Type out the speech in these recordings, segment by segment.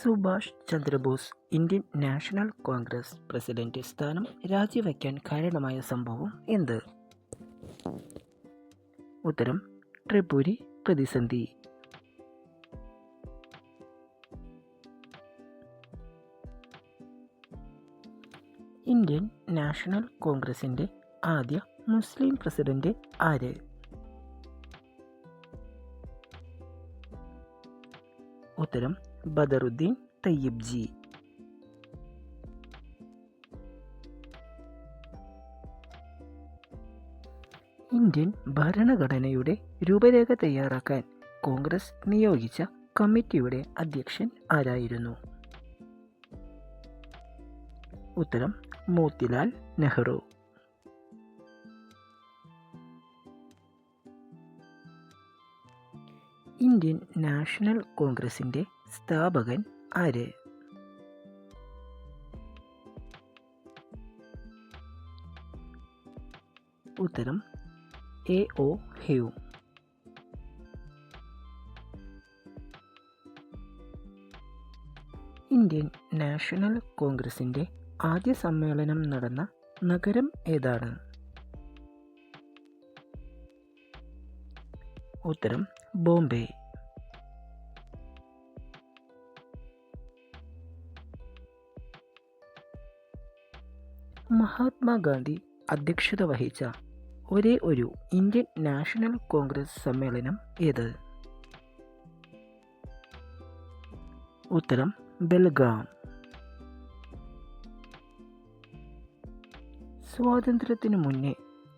Subhash Chandrabose Indian National Congress president സ്ഥാനം രാജിവയ്ക്കാൻ കാരണമായ സംഭവം എന്ത്? ഉത്തരം ട്രിപുരി പ്രതിസന്ധി. ഇന്ത്യൻ നാഷണൽ കോൺഗ്രസിന്റെ ആദ്യ മുസ്ലിം പ്രസിഡന്റ് ആര്? ഉത്തരം ബദറുദ്ദീൻ തയ്യിബ് ജി ഇന്ത്യൻ ഭരണഘടനയുടെ രൂപരേഖ തയ്യാറാക്കാൻ കോൺഗ്രസ് നിയോഗിച്ച കമ്മിറ്റിയുടെ അധ്യക്ഷൻ ആരായിരുന്നു? ഉത്തരം മോത്തിലാൽ നെഹ്റു. ഇന്ത്യൻ നാഷണൽ കോൺഗ്രസിന്റെ സ്ഥാപകൻ ആര്? ഉത്തരം A O Hume. Indian National കോൺഗ്രസിന്റെ ആദ്യ സമ്മേളനം നടന്ന നഗരം ഏതാണ്? ഉത്തരം ബോംബെ. മഹാത്മാഗാന്ധി അധ്യക്ഷത വഹിച്ച ഒരേ ഒരു ഇന്ത്യൻ നാഷണൽ കോൺഗ്രസ് സമ്മേളനം ഏത്? ഉത്തരം ബെൽഗാം. സ്വാതന്ത്ര്യത്തിനു മുന്നേ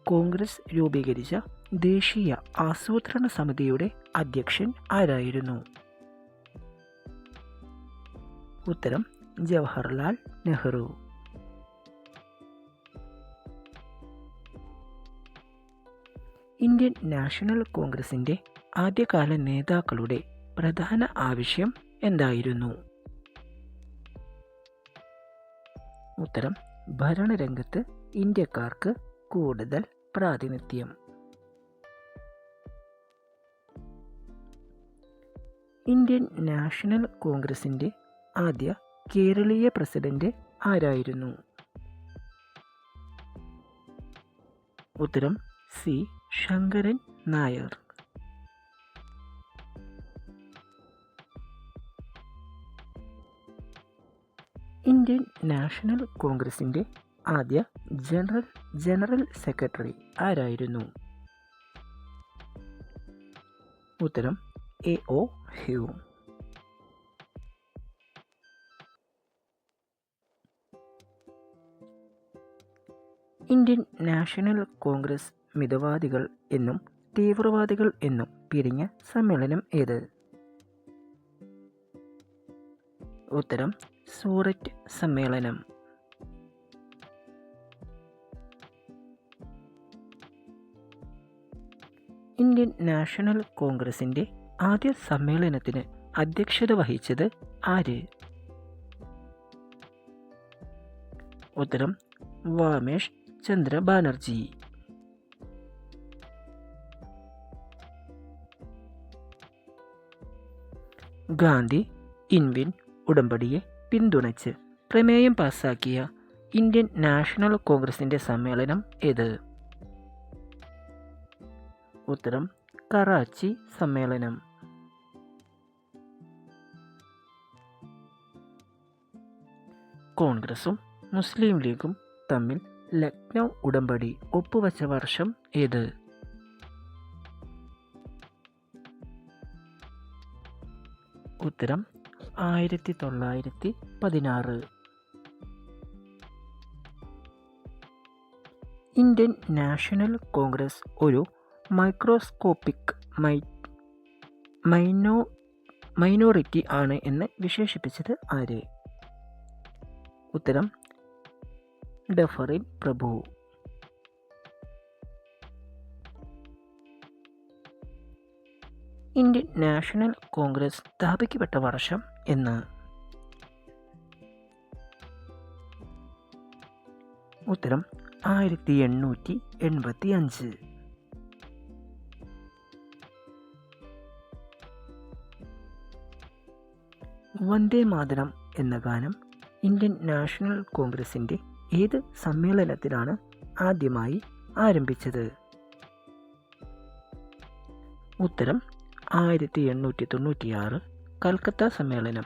കോൺഗ്രസ് രൂപീകരിച്ച ദേശീയ ആസൂത്രണ സമിതിയുടെ അധ്യക്ഷൻ ആരായിരുന്നു? ഉത്തരം ജവഹർലാൽ നെഹ്റു. ഇന്ത്യൻ നാഷണൽ കോൺഗ്രസിന്റെ ആദ്യകാല നേതാക്കളുടെ പ്രധാന ആവശ്യം എന്തായിരുന്നു? ഉത്തരം ഭരണരംഗത്ത് ഇന്ത്യക്കാർക്ക് കൂടുതൽ പ്രാതിനിധ്യം. ഇന്ത്യൻ നാഷണൽ കോൺഗ്രസിന്റെ ആദ്യ കേരളീയ പ്രസിഡന്റ് ആരായിരുന്നു? ഉത്തരം C. Sankaran Nair. Indian National കോൺഗ്രസിന്റെ ആദ്യ ജനറൽ ജനറൽ സെക്രട്ടറി ആരായിരുന്നു? ഉത്തരം A O Hume. Indian National Congress മിതവാദികൾ എന്നും തീവ്രവാദികൾ എന്നും പിരിഞ്ഞ സമ്മേളനം ഏത്? ഉത്തരം സൂററ്റ് സമ്മേളനം. ഇന്ത്യൻ നാഷണൽ കോൺഗ്രസിന്റെ ആദ്യ സമ്മേളനത്തിന് അധ്യക്ഷത വഹിച്ചത് ആര്? ഉത്തരം വാമേഷ് ചന്ദ്ര ബാനർജി. ഗാന്ധി ഇൻവിൻ ഉടമ്പടിയെ പിന്തുണച്ച് പ്രമേയം പാസാക്കിയ ഇന്ത്യൻ നാഷണൽ കോൺഗ്രസിന്റെ സമ്മേളനം ഏത്? ഉത്തരം കറാച്ചി സമ്മേളനം. കോൺഗ്രസും മുസ്ലിം ലീഗും തമ്മിൽ ലക്നൗ ഉടമ്പടി ഒപ്പുവച്ച വർഷം ഏത്? ഉത്തരം ആയിരത്തി തൊള്ളായിരത്തി പതിനാറ് ഇന്ത്യൻ നാഷണൽ കോൺഗ്രസ് ഒരു മൈക്രോസ്കോപ്പിക് മൈ മൈനോ മൈനോറിറ്റി ആണ് എന്ന് വിശേഷിപ്പിച്ചത് ആര്? ഉത്തരം ഡഫറിൻ പ്രഭു. ഇന്ത്യൻ നാഷണൽ കോൺഗ്രസ് സ്ഥാപിക്കപ്പെട്ട വർഷം എന്ന്. ഉത്തരം ആയിരത്തി എണ്ണൂറ്റി എൺപത്തി അഞ്ച് വന്ദേ മാതരം എന്ന ഗാനം ഇന്ത്യൻ നാഷണൽ കോൺഗ്രസിന്റെ ഏത് സമ്മേളനത്തിലാണ് ആദ്യമായി ആരംഭിച്ചത്? ഉത്തരം ആയിരത്തി എണ്ണൂറ്റി തൊണ്ണൂറ്റിയാറ് കൽക്കത്ത സമ്മേളനം.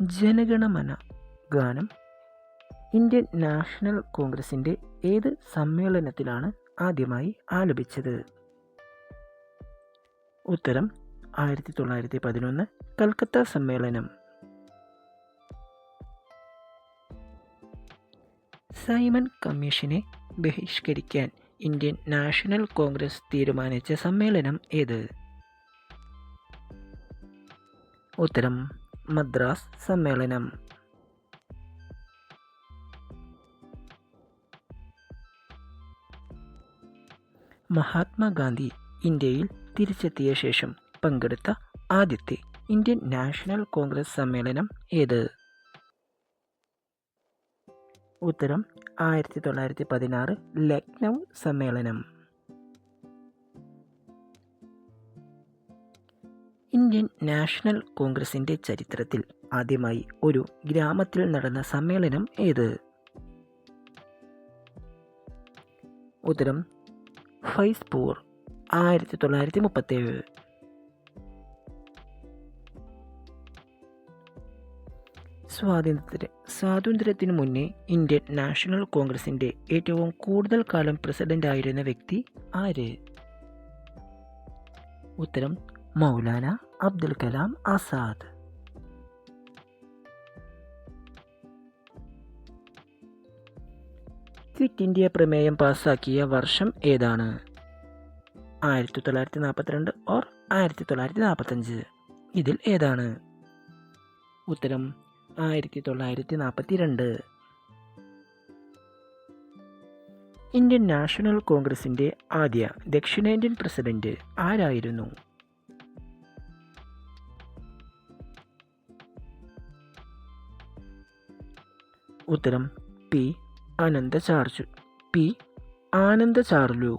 ജനഗണമന ഗാനം. ഇന്ത്യൻ നാഷണൽ കോൺഗ്രസിന്റെ ഏത് സമ്മേളനത്തിലാണ് ആദ്യമായി ആലപിച്ചത്? ഉത്തരം ആയിരത്തി തൊള്ളായിരത്തി പതിനൊന്ന് കൽക്കത്ത സമ്മേളനം. സൈമൺ കമ്മീഷനെ ബഹിഷ്കരിക്കാൻ ഇന്ത്യൻ നാഷണൽ കോൺഗ്രസ് തീരുമാനിച്ച സമ്മേളനം ഏത്? ഉത്തരം മദ്രാസ് സമ്മേളനം. മഹാത്മാഗാന്ധി ഇന്ത്യയിൽ തിരിച്ചെത്തിയ ശേഷം പങ്കെടുത്ത ആദ്യത്തെ ഇന്ത്യൻ നാഷണൽ കോൺഗ്രസ് സമ്മേളനം ഏത്? ഉത്തരം ആയിരത്തി തൊള്ളായിരത്തി പതിനാറ് ലക്നൗ സമ്മേളനം. ഇന്ത്യൻ നാഷണൽ കോൺഗ്രസിന്റെ ചരിത്രത്തിൽ ആദ്യമായി ഒരു ഗ്രാമത്തിൽ നടന്ന സമ്മേളനം ഏത്? ഉത്തരം ഫൈസ്പൂർ ആയിരത്തി തൊള്ളായിരത്തി മുപ്പത്തേഴ് സ്വാതന്ത്ര്യ സ്വാതന്ത്ര്യത്തിന് മുന്നേ ഇന്ത്യൻ നാഷണൽ കോൺഗ്രസിന്റെ ഏറ്റവും കൂടുതൽ കാലം പ്രസിഡന്റ് ആയിരുന്ന വ്യക്തി ആര്? ഉത്തരം മൗലാന അബ്ദുൽ കലാം ആസാദ്. ക്വിറ്റ് ഇന്ത്യ പ്രമേയം പാസാക്കിയ വർഷം ഏതാണ്? ആയിരത്തി തൊള്ളായിരത്തി നാൽപ്പത്തിരണ്ട് ഓർ ആയിരത്തി തൊള്ളായിരത്തി നാൽപ്പത്തഞ്ച് ഇതിൽ ഏതാണ്? ഉത്തരം ആയിരത്തി തൊള്ളായിരത്തി നാൽപ്പത്തി രണ്ട് ഇന്ത്യൻ നാഷണൽ കോൺഗ്രസിന്റെ ആദ്യ ദക്ഷിണേന്ത്യൻ പ്രസിഡന്റ് ആരായിരുന്നു? ഉത്തരം പി. അനന്തചാർജു. പി. ആനന്ദ ചാർലു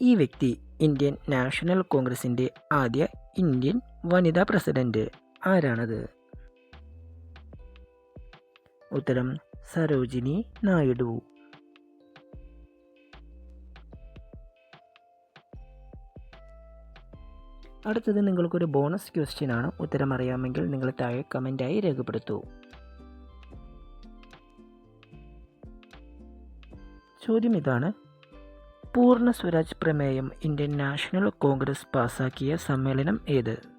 ഈ വ്യക്തി ഇന്ത്യൻ നാഷണൽ കോൺഗ്രസിന്റെ ആദ്യ ഇന്ത്യൻ വനിതാ പ്രസിഡന്റ് ആരാണത്? ഉത്തരം സരോജിനി നായിഡു. അടുത്തത് നിങ്ങൾക്കൊരു ബോണസ് ക്വസ്റ്റ്യൻ ആണ്. ഉത്തരം അറിയാമെങ്കിൽ നിങ്ങൾ താഴെ കമന്റായി രേഖപ്പെടുത്തൂ. ചോദ്യം ഇതാണ്. പൂർണ സ്വരാജ് പ്രമേയം ഇന്ത്യൻ നാഷണൽ കോൺഗ്രസ് പാസാക്കിയ സമ്മേളനം ഏത്?